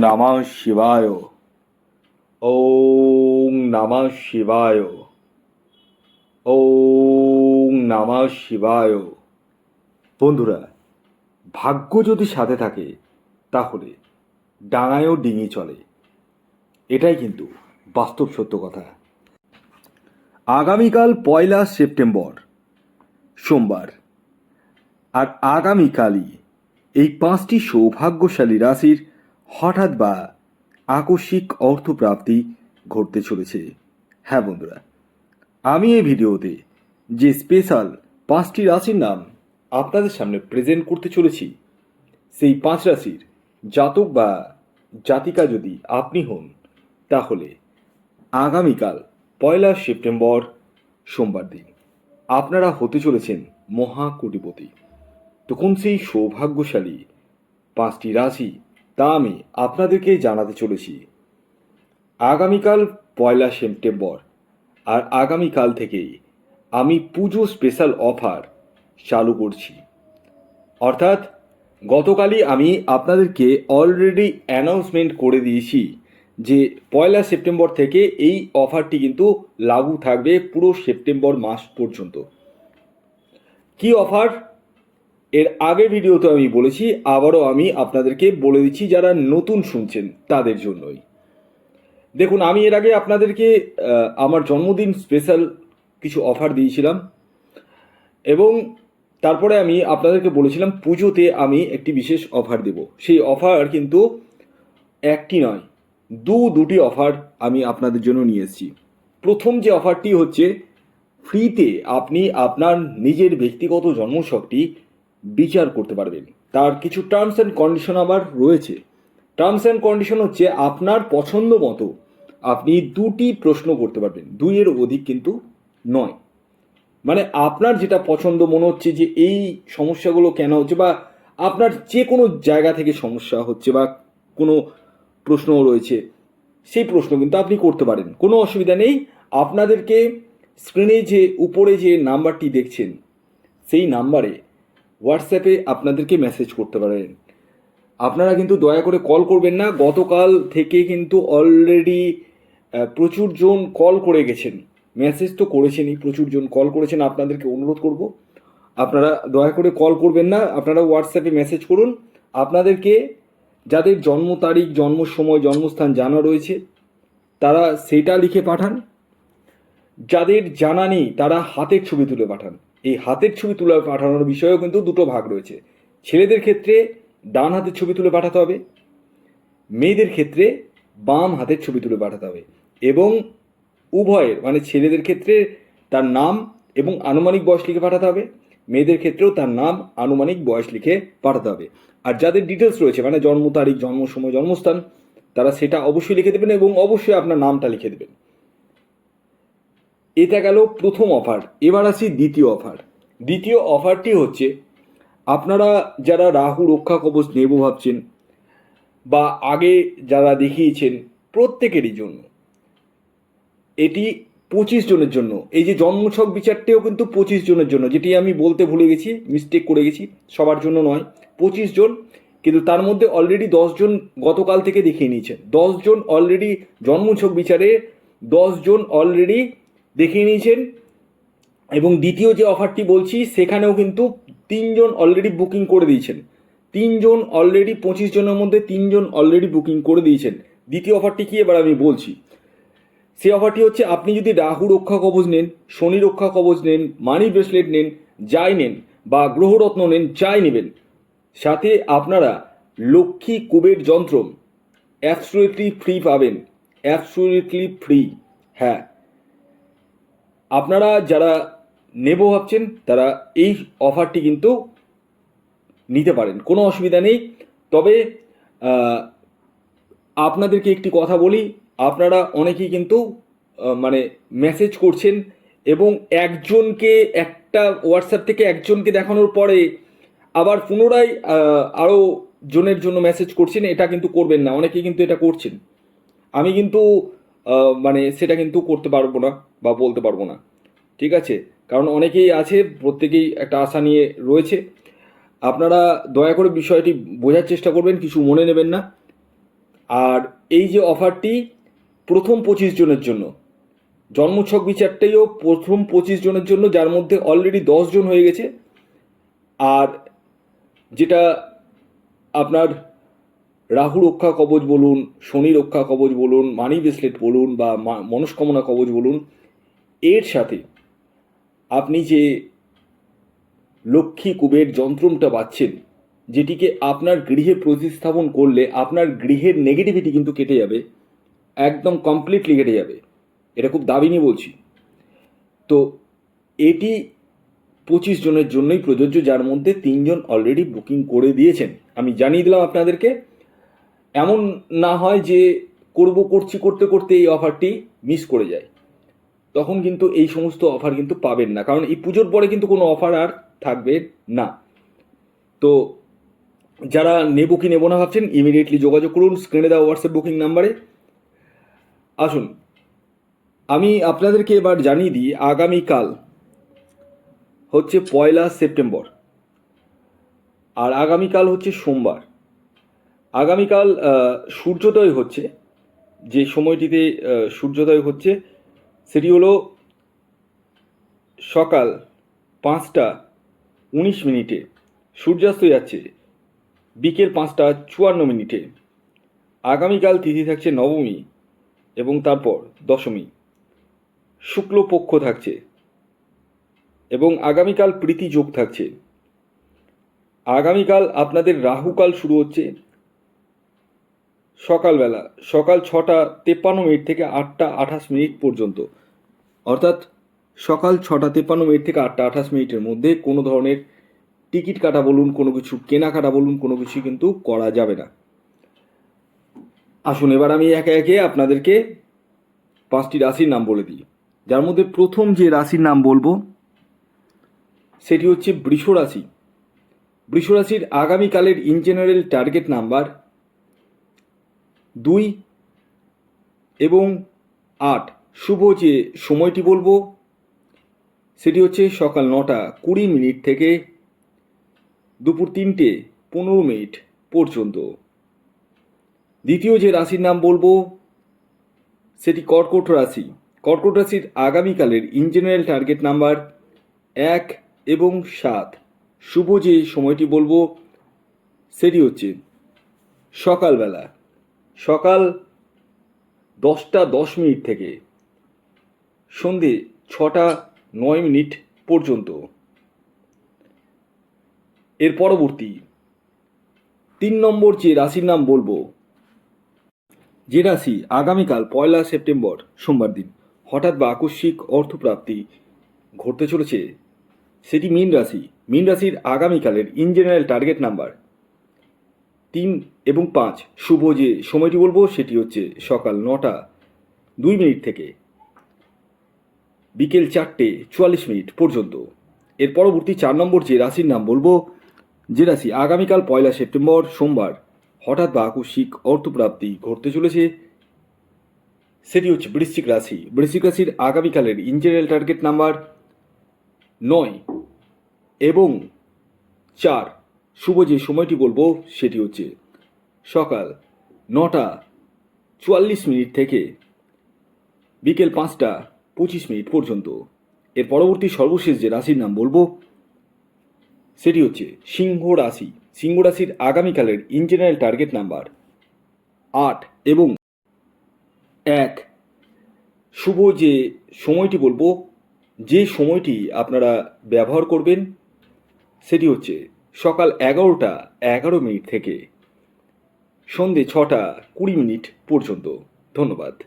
নমঃ শিবায়। ওম নমঃ শিবায়। ওম নমঃ শিবায়। বন্ধুরা, ভাগ্য যদি সাথে থাকে, তাহলে ডাঙায়ও ডিঙি চলে। এটাই কিন্তু বাস্তব সত্য কথা। আগামীকাল পয়লা সেপ্টেম্বর, সোমবার। আর আগামীকালই এই পাঁচটি সৌভাগ্যশালী রাশির হঠাৎ বা আকস্মিক অর্থপ্রাপ্তি ঘটতে চলেছে। হ্যাঁ বন্ধুরা, আমি এই ভিডিওতে যে স্পেশাল পাঁচটি রাশির নাম আপনাদের সামনে প্রেজেন্ট করতে চলেছি, সেই পাঁচ রাশির জাতক বা জাতিকা যদি আপনি হন, তাহলে আগামীকাল পয়লা সেপ্টেম্বর সোমবার দিন আপনারা হতে চলেছেন মহাকোটিপতি। তখন সেই সৌভাগ্যশালী পাঁচটি রাশি তা আমি আপনাদেরকে জানাতে চলেছি। আগামীকাল পয়লা সেপ্টেম্বর আর আগামীকাল থেকেই আমি পুজো স্পেশাল অফার চালু করছি। অর্থাৎ গতকালই আমি আপনাদেরকে অলরেডি অ্যানাউন্সমেন্ট করে দিয়েছি যে পয়লা সেপ্টেম্বর থেকে এই অফারটি কিন্তু লাগু থাকবে পুরো সেপ্টেম্বর মাস পর্যন্ত। কি অফার? এর আগের ভিডিওতে আমি বলেছি, আবারও আমি আপনাদেরকে বলে দিচ্ছি যারা নতুন শুনছেন তাদের জন্যই। দেখুন, আমি এর আগে আপনাদেরকে আমার জন্মদিন স্পেশাল কিছু অফার দিয়েছিলাম এবং তারপরে আমি আপনাদেরকে বলেছিলাম, পুজোতে আমি একটি বিশেষ অফার দেব। সেই অফার কিন্তু একটি নয়, দু দুটি অফার আমি আপনাদের জন্য নিয়ে এসেছি। প্রথম যে অফারটি হচ্ছে ফ্রিতে আপনি আপনার নিজের ব্যক্তিগত জন্মশকটি বিচার করতে পারবেন। তার কিছু টার্মস অ্যান্ড কন্ডিশন আবার রয়েছে। টার্মস অ্যান্ড কন্ডিশন হচ্ছে আপনার পছন্দ মতো আপনি দুটি প্রশ্ন করতে পারবেন। দুইয়ের অধিক কিন্তু নয়। মানে আপনার যেটা পছন্দ মনে হচ্ছে যে এই সমস্যাগুলো কেন হচ্ছে বা আপনার যে কোনো জায়গা থেকে সমস্যা হচ্ছে বা কোনো প্রশ্ন রয়েছে, সেই প্রশ্ন কিন্তু আপনি করতে পারেন। কোনো অসুবিধা নেই। আপনাদেরকে স্ক্রিনে যে উপরে যে নাম্বারটি দেখছেন, সেই নাম্বারে হোয়াটসঅ্যাপে আপনাদেরকে মেসেজ করতে পারেন। আপনারা কিন্তু দয়া করে কল করবেন না। গতকাল থেকে কিন্তু অলরেডি প্রচুর জন কল করে গেছেন। মেসেজ তো করেছেনই প্রচুর জন কল করেছেন। আপনাদেরকে অনুরোধ করব, আপনারা দয়া করে কল করবেন না। আপনারা হোয়াটসঅ্যাপে মেসেজ করুন। আপনাদেরকে যাদের জন্ম তারিখ, জন্ম সময়, জন্মস্থান জানা রয়েছে, তারা সেটা লিখে পাঠান। যাদের জানা নেই, তারা হাতের ছবি তুলে পাঠান। এই হাতের ছবি তুলে পাঠানোর বিষয়েও কিন্তু দুটো ভাগ রয়েছে। ছেলেদের ক্ষেত্রে ডান হাতের ছবি তুলে পাঠাতে হবে, মেয়েদের ক্ষেত্রে বাম হাতের ছবি তুলে পাঠাতে হবে এবং উভয়ের মানে ছেলেদের ক্ষেত্রে তার নাম এবং আনুমানিক বয়স লিখে পাঠাতে হবে, মেয়েদের ক্ষেত্রেও তার নাম, আনুমানিক বয়স লিখে পাঠাতে হবে। আর যাদের ডিটেলস রয়েছে মানে জন্ম তারিখ, জন্ম সময়, জন্মস্থান, তারা সেটা অবশ্যই লিখে দেবেন এবং অবশ্যই আপনার নামটা লিখে দেবেন। এটা গেল প্রথম অফার, এবার আসি দ্বিতীয় অফার। দ্বিতীয় অফারটি হচ্ছে, আপনারা যারা রাহু রক্ষা কবচ নেব ভাবছেন, বা আগে যারা দেখিয়েছেন প্রত্যেকেরই জন্য, এটি পঁচিশ জনের জন্য, এই যে জন্মছক বিচারটিও কিন্তু পঁচিশ জনের জন্য, যেটি আমি বলতে ভুলে গেছি মিস্টেক করে গেছি, সবার জন্য নয়, পঁচিশ জন, কিন্তু তার মধ্যে অলরেডি দশজন গতকাল থেকে দেখিয়ে নিয়েছেন দশজন অলরেডি জন্মছক বিচারে দশজন অলরেডি দেখিয়ে নিয়েছেন। এবং দ্বিতীয় যে অফারটি বলছি, সেখানেও কিন্তু তিনজন অলরেডি বুকিং করে দিয়েছেন। তিনজন অলরেডি পঁচিশ জনের মধ্যে তিনজন অলরেডি বুকিং করে দিয়েছেন। দ্বিতীয় অফারটি কি এবার আমি বলছি। সেই অফারটি হচ্ছে, আপনি যদি রাহু রক্ষা কবচ নেন, শনি রক্ষা কবচ নেন, মানি ব্রেসলেট নেন, যাই নেন, বা গ্রহরত্ন নেন, যাই নেবেন, সাথে আপনারা লক্ষ্মী কুবের যন্ত্র অ্যাবসুলেটলি ফ্রি পাবেন। অ্যাবসুলেটলি ফ্রি হ্যাঁ আপনারা যারা নেব ভাবছেন, তারা এই অফারটি কিন্তু নিতে পারেন। কোনো অসুবিধা নেই। তবে আপনাদেরকে একটি কথা বলি। আপনারা অনেকেই কিন্তু মানে মেসেজ করছেন এবং একজনকে একটা হোয়াটসঅ্যাপ থেকে একজনকে দেখানোর পরে আবার পুনরায় আরও জনের জন্য মেসেজ করছেন, এটা কিন্তু করবেন না। অনেকেই কিন্তু এটা করছেন। আমি কিন্তু মানে সেটা কিন্তু করতে পারব না বা বলতে পারব না। ঠিক আছে? কারণ অনেকেই আছে, প্রত্যেকেই একটা আশা নিয়ে রয়েছে। আপনারা দয়া করে বিষয়টি বোঝার চেষ্টা করবেন, কিছু মনে নেবেন না। আর এই যে অফারটি প্রথম পঁচিশ জনের জন্য, জন্মছক বিচারটাইও প্রথম পঁচিশ জনের জন্য, যার মধ্যে অলরেডি দশ জন হয়ে গেছে। আর যেটা আপনার রাহু রক্ষা কবচ বলুন, শনি রক্ষা কবচ বলুন, মানি ব্রেসলেট বলুন বা মনস্কামনা কবচ বলুন, এর সাথে আপনি যে লক্ষ্মী কুবের যন্ত্রমটা পাচ্ছেন যেটিকে আপনার গৃহে প্রতিস্থাপন করলে আপনার গৃহের নেগেটিভিটি কিন্তু কেটে যাবে, একদম কমপ্লিটলি কেটে যাবে। এটা খুব দাবি নিয়ে বলছি। তো এটি পঁচিশ জনের জন্যই প্রযোজ্য, যার মধ্যে তিনজন অলরেডি বুকিং করে দিয়েছেন। আমি জানিয়ে দিলাম আপনাদেরকে এমন না হয় যে করব করছি করতে করতে এই অফারটি মিস করে যায়। তখন কিন্তু এই সমস্ত অফার কিন্তু পাবেন না। কারণ এই পুজোর পরে কিন্তু কোনো অফার আর থাকবে না। তো যারা নেব কি নেব না ভাবছেন ইমিডিয়েটলি যোগাযোগ করুন স্ক্রিনে দেওয়া হোয়াটসঅ্যাপ বুকিং নাম্বারে আসুন, আমি আপনাদেরকে এবার জানিয়ে দিই, আগামীকাল হচ্ছে পয়লা সেপ্টেম্বর। আর আগামীকাল হচ্ছে সোমবার। আগামীকাল সূর্যোদয় হচ্ছে। যে সময়টিতে সূর্যোদয় হচ্ছে, সেটি হলো সকাল পাঁচটা উনিশ মিনিটে। সূর্যাস্ত যাচ্ছে বিকেল পাঁচটা চুয়ান্ন মিনিটে। আগামীকাল তিথি থাকছে নবমী এবং তারপর দশমী। শুক্লপক্ষ থাকছে এবং আগামীকাল প্রীতি যোগ থাকছে। আগামীকাল আপনাদের রাহুকাল শুরু হচ্ছে সকালবেলা, সকাল ছটা তেপ্পান্ন মিনিট থেকে আটটা আঠাশ মিনিট পর্যন্ত। অর্থাৎ সকাল ছটা তেপ্পান্ন মিনিট থেকে আটটা আঠাশ মিনিটের মধ্যে কোনো ধরনের টিকিট কাটা বলুন, কোনো কিছু কেনাকাটা বলুন, কোনো কিছু কিন্তু করা যাবে না। আসুন এবার আমি একে একে আপনাদেরকে পাঁচটি রাশির নাম বলে দিই। যার মধ্যে প্রথম যে রাশির নাম বলব, সেটি হচ্ছে বৃষ রাশি রাশির আগামীকালের ইন জেনারেল টার্গেট নাম্বার দুই এবং আট। শুভ যে সময়টি বলব, সেটি হচ্ছে সকাল নটা কুড়ি মিনিট থেকে দুপুর তিনটে পনেরো মিনিট পর্যন্ত। দ্বিতীয় যে রাশির নাম বলব, সেটি কর্কট রাশি। কর্কট রাশির আগামীকালের ইন জেনারেল টার্গেট নাম্বার এক এবং সাত। শুভ যে সময়টি বলব, সেটি হচ্ছে সকালবেলা। সকাল দশটা দশ মিনিট থেকে সন্ধে ছটা নয় মিনিট পর্যন্ত। এর পরবর্তী তিন নম্বর যে রাশির নাম বলব, যে রাশি আগামীকাল পয়লা সেপ্টেম্বর সোমবার দিন হঠাৎ বা আকস্মিক অর্থপ্রাপ্তি ঘটতে চলেছে, সেটি মীন রাশি। মীন রাশির আগামীকালের ইন জেনারেল টার্গেট নাম্বার তিন এবং পাঁচ। শুভ যে সময়টি বলব, সেটি হচ্ছে সকাল নটা, দুই মিনিট থেকে বিকেল চারটে চুয়াল্লিশ মিনিট পর্যন্ত। এর পরবর্তী চার নম্বর যে রাশির নাম বলব, যে রাশি আগামীকাল পয়লা সেপ্টেম্বর, সোমবার হঠাৎ বা আকস্মিক অর্থপ্রাপ্তি ঘটতে চলেছে, সেটি হচ্ছে বৃশ্চিক রাশি। বৃশ্চিক রাশির আগামীকালের ইন টার্গেট নাম্বার নয় এবং চার শুভ যে সময়টি বলব, সেটি হচ্ছে সকাল নটা চুয়াল্লিশ মিনিট থেকে বিকেল পাঁচটা পঁচিশ মিনিট পর্যন্ত। এর পরবর্তী সর্বশেষ যে রাশির নাম বলব, সেটি হচ্ছে সিংহ রাশি। সিংহ রাশির আগামীকালের ইন জেনারেল টার্গেট নাম্বার আট এবং এক। শুভ যে সময়টি বলব, যে সময়টি আপনারা ব্যবহার করবেন, সেটি হচ্ছে সকাল এগারোটা এগারো মিনিট থেকে। সন্ধে ছটা কুড়ি মিনিট পর্যন্ত। ধন্যবাদ।